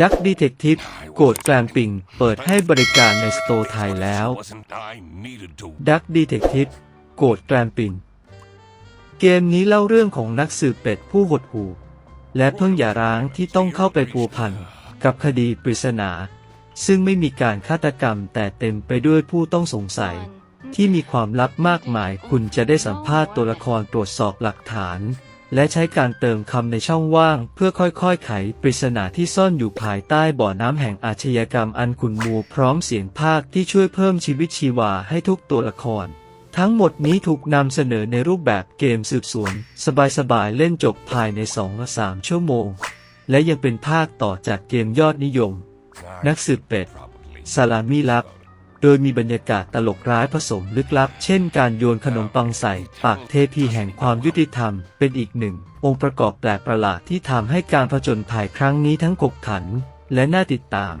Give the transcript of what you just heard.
ดักดีเทคทิฟโกดแกลมปิง เปิดให้บริการในสโตร์ไทยแล้วดักดีเทคทิฟโกดแกลมปิง เกมนี้เล่าเรื่องของนักสืบเป็ดผู้หดหู่ และเพิ่งหย่าร้างที่ต้องเข้าไปพัวพันกับคดีปริศนา ซึ่งไม่มีการฆาตกรรมแต่เต็มไปด้วยผู้ต้องสงสัย ที่มีความลับมากมายคุณจะได้สัมภาษณ์ตัวละครตรวจสอบหลักฐาน และใช้การเติมคำในช่องว่าง เพื่อค่อยๆ ไขปริศนาที่ซ่อนอยู่ภายใต้บ่อน้ำแห่งอาชญากรรมอันขุ่นมัวพร้อมเสียงภาคที่ช่วยเพิ่มชีวิตชีวาให้ทุกตัวละคร ทั้งหมดนี้ถูกนำเสนอในรูปแบบเกมสืบสวน สบายๆ เล่นจบภายใน 2-3 ชั่วโมง และยังเป็นภาคต่อจากเกมยอดนิยม นักสืบเป็ดซาลามิลับ โดยมีบรรยากาศตลกร้ายผสมลึกลับ เช่นการโยนขนมปังใส่ ปากเทพีแห่งความยุติธรรม เป็นอีกหนึ่ง องค์ประกอบแปลกประหลาดที่ทำให้การผจญภัยครั้งนี้ทั้งขบขัน และน่าติดตาม